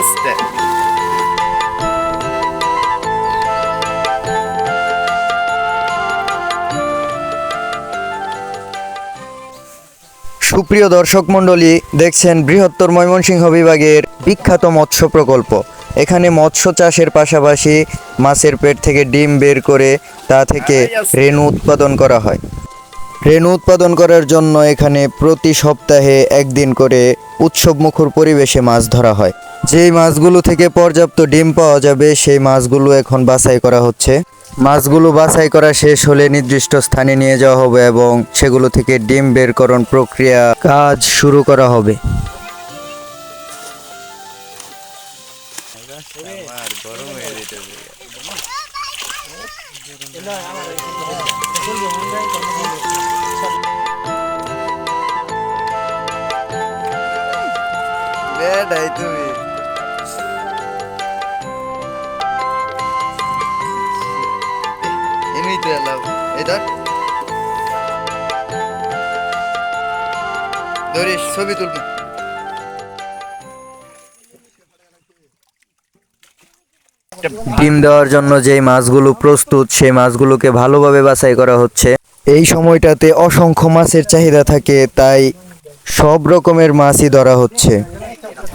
আসতে সুপ্রিয় দর্শক মণ্ডলী, দেখছেন বৃহত্তর ময়মনসিংহ বিভাগের বিখ্যাত মৎস্য প্রকল্প। এখানে মৎস্য চাষের পাশাপাশি মাছের পেট থেকে ডিম বের করে তা থেকে রেণু উৎপাদন করা হয়। রেণু উৎপাদন করার জন্য এখানে প্রতি সপ্তাহে একদিন করে উৎসব মুখর পরিবেশে মাছ ধরা হয়। যেই মাছগুলো থেকে পর্যাপ্ত ডিম পাওয়া যাবে, সেই মাছগুলো এখন বাছাই করা হচ্ছে। মাছগুলো বাছাই করা শেষ হলে নির্দিষ্ট স্থানে নিয়ে যাওয়া হবে এবং সেগুলো থেকে ডিম বেরকরণ প্রক্রিয়া কাজ শুরু করা হবে। বেডাই ছবি তুলবি। ডিম দেওয়ার জন্য যেই মাছগুলো প্রস্তুত, সেই মাছগুলোকে ভালোভাবে বাছাই করা হচ্ছে। এই সময়টাতে অসংখ্য মাছের চাহিদা থাকে, তাই সব রকমের মাছই ধরা হচ্ছে।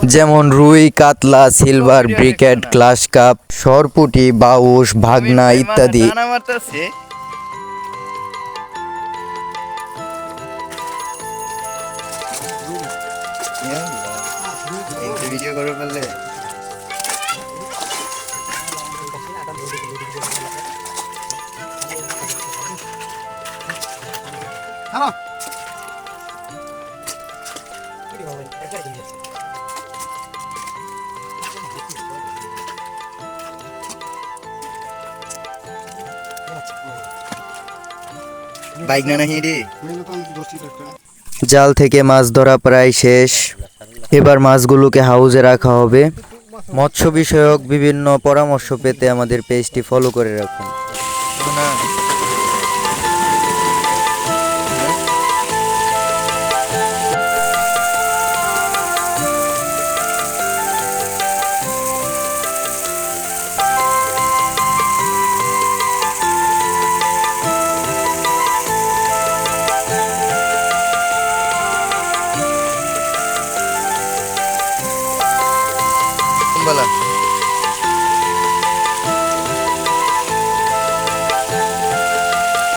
যেমন রুই কাতলা সিলভার ব্রিকেট গ্লাস কাপ সরপুটি বাউস ভাগনা ইত্যাদি। ভিডিও করে ফেললে জাল থেকে মাছ ধরা প্রায় শেষ। এবার মাছগুলোকে হাউজে রাখা হবে। মৎস্য বিষয়ক বিভিন্ন পরামর্শ পেতে আমাদের পেজটি ফলো করে রাখুন। 好了